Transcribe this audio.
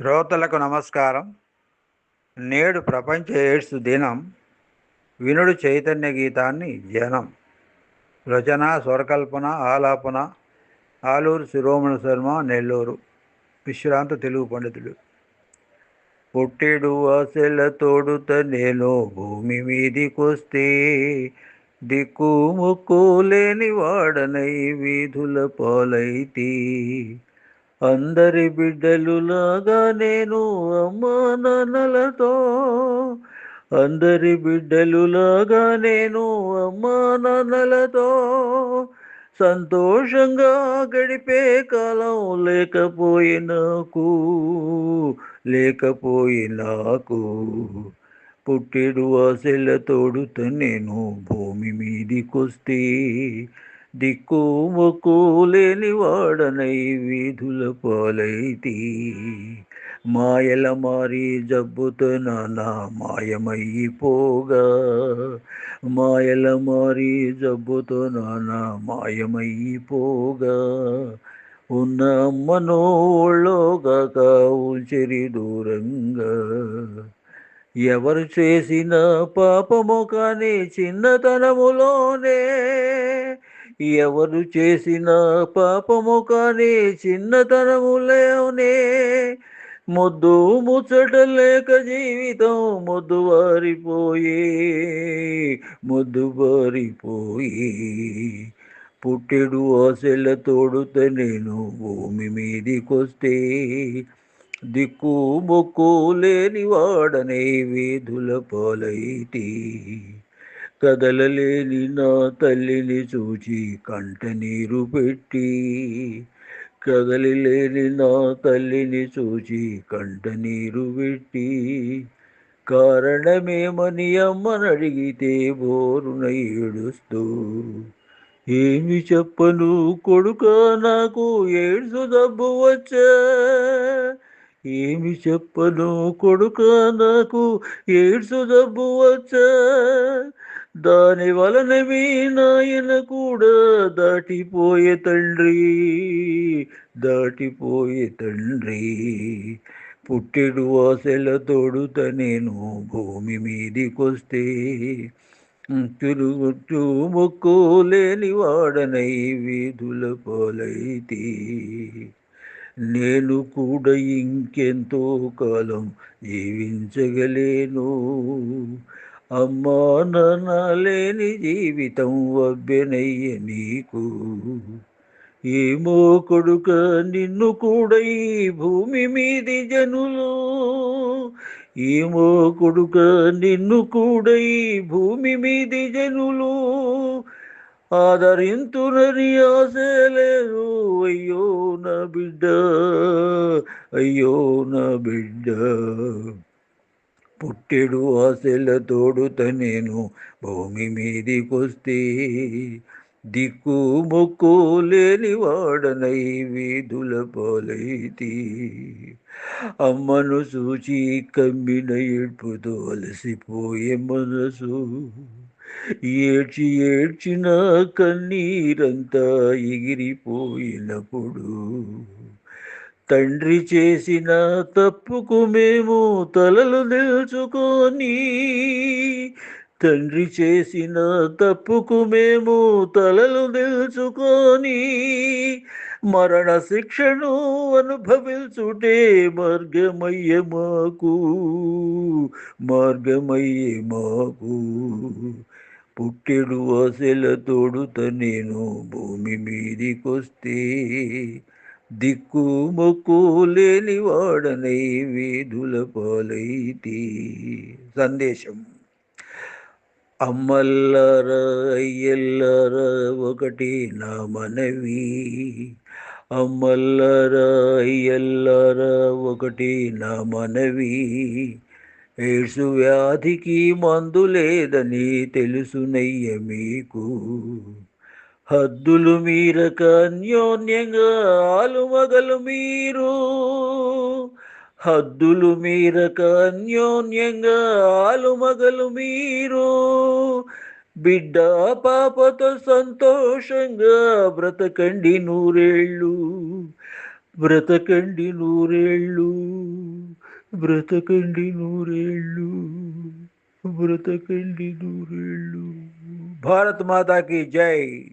శ్రోతలకు నమస్కారం. నేడు ప్రపంచ ఎయిడ్స్ దినం. వినుడు చైతన్య గీతాన్ని జనం. రచన స్వరకల్పన ఆలాపన ఆలూరు శిరోమణ శర్మ నెల్లూరు. విశ్రాంత తెలుగు పండితుడు. పుట్టెడు ఆశల తోడుత నేను భూమి మీదికొస్తే దిక్కు ముక్కు లేని వాడనై వీధుల పాలైతే అందరి బిడ్డలులాగా నేను అమ్మా నాన్నలతో. అందరి బిడ్డలులాగా నేను అమ్మా నాన్నలతో. సంతోషంగా గడిపే కాలం లేకపోయినాకు లేకపోయినాకు. పుట్టెడు ఆశలతోడుత నేను భూమి మీదికొస్తే దిక్కు వాడనై వీధుల పాలైతి. మాయల మారి జబ్బుతో నానా మాయమైపోగా. మాయల మారి జబ్బుతో నానా మాయమైపోగా. ఉన్న మనోళ్ళోగాక ఉంచరి దూరంగా. ఎవరు చేసిన పాపము కానీ చిన్నతనములోనే ఎవరు చేసిన పాపము కానీ చిన్నతనములేవునే ముద్దు ముచ్చట లేక జీవితం ముద్దు వారిపోయే ముద్దు వారిపోయి పుట్టెడు ఆశల తోడుత నేను భూమి మీదికొస్తే దిక్కు మొక్కు లేని వాడనే వీధుల పాలైతే. కదలలేని నా తల్లిని చూచి కంట నీరు పెట్టి కదలిలేని నా తల్లిని చూచి కంట నీరు పెట్టి కారణమేమని అమ్మనడిగితే బోరున ఏడుస్తూ ఏమి చెప్పను కొడుక నాకు ఏడ్సు డబ్బు వచ్చా ఏమి చెప్పను కొడుక నాకు? ఏడ్సు జబ్బు వచ్చా. దాని వలన మీ నాయన కూడా దాటిపోయే తండ్రి దాటిపోయే తండ్రి. పుట్టెడు ఆశల తోడుత నేను భూమి మీదికొస్తే. తిరుగుతూ మొక్కు లేని వాడనై వీధుల పోలైతే. నేను కూడా ఇంకెంతో కాలం జీవించగలేను. అమ్మా నాన్న లేని జీవితం వబ్బెనయ్య నీకు. ఏమో కొడుక నిన్ను కూడా ఈ భూమి మీది జనులు. ఏమో కొడుక నిన్ను కూడా ఈ భూమి మీది జనులు. ఆదరింతునని ఆశ లేదు. అయ్యో నా బిడ్డ అయ్యో నా బిడ్డ. పుట్టెడు ఆశల తోడుత నేను భూమి మీదికొస్తే దిక్కు మొక్కు లేని వాడనై వీధుల పాలైతి. అమ్మను సూచి కమ్మిన ఏడ్పుతో అలసిపోయే మనసు. ఏడ్చి ఏడ్చిన కన్నీరంతా ఎగిరిపోయినప్పుడు తండ్రి చేసిన తప్పుకు మేము తలలు నిల్చుకొని తండ్రి చేసిన తప్పుకు మేము తలలు నిల్చుకొని మరణ శిక్షను అనుభవించుటే మార్గమయ్యే మాకు మార్గమయ్యే మాకు. పుట్టెడు ఆశల తోడుత నేను భూమి మీదికొస్తే దిక్కు మొక్కు లేని వాడనై వీధుల పాలైతే. సందేశం. అమ్మల్లర అయ్యల్లర ఒకటి నా మనవి. అమ్మల్లర అయ్యల్లారా ఒకటి నా మనవి. ఎయిడ్స్ వ్యాధికి మందు లేదని తెలుసునయ్య మీకు. హద్దులు మీరక అన్యోన్యంగా ఆలుమగలు మీరు. హద్దులు మీరక అన్యోన్యంగా ఆలుమగలు మీరు. బిడ్డ పాపతో సంతోషంగా బ్రతకండి నూరేళ్ళు. బ్రతకండి నూరేళ్ళు. బ్రతకండి నూరేళ్ళు బ్రతకండి నూరేళ్ళు. భారత్ మాతాకి జై.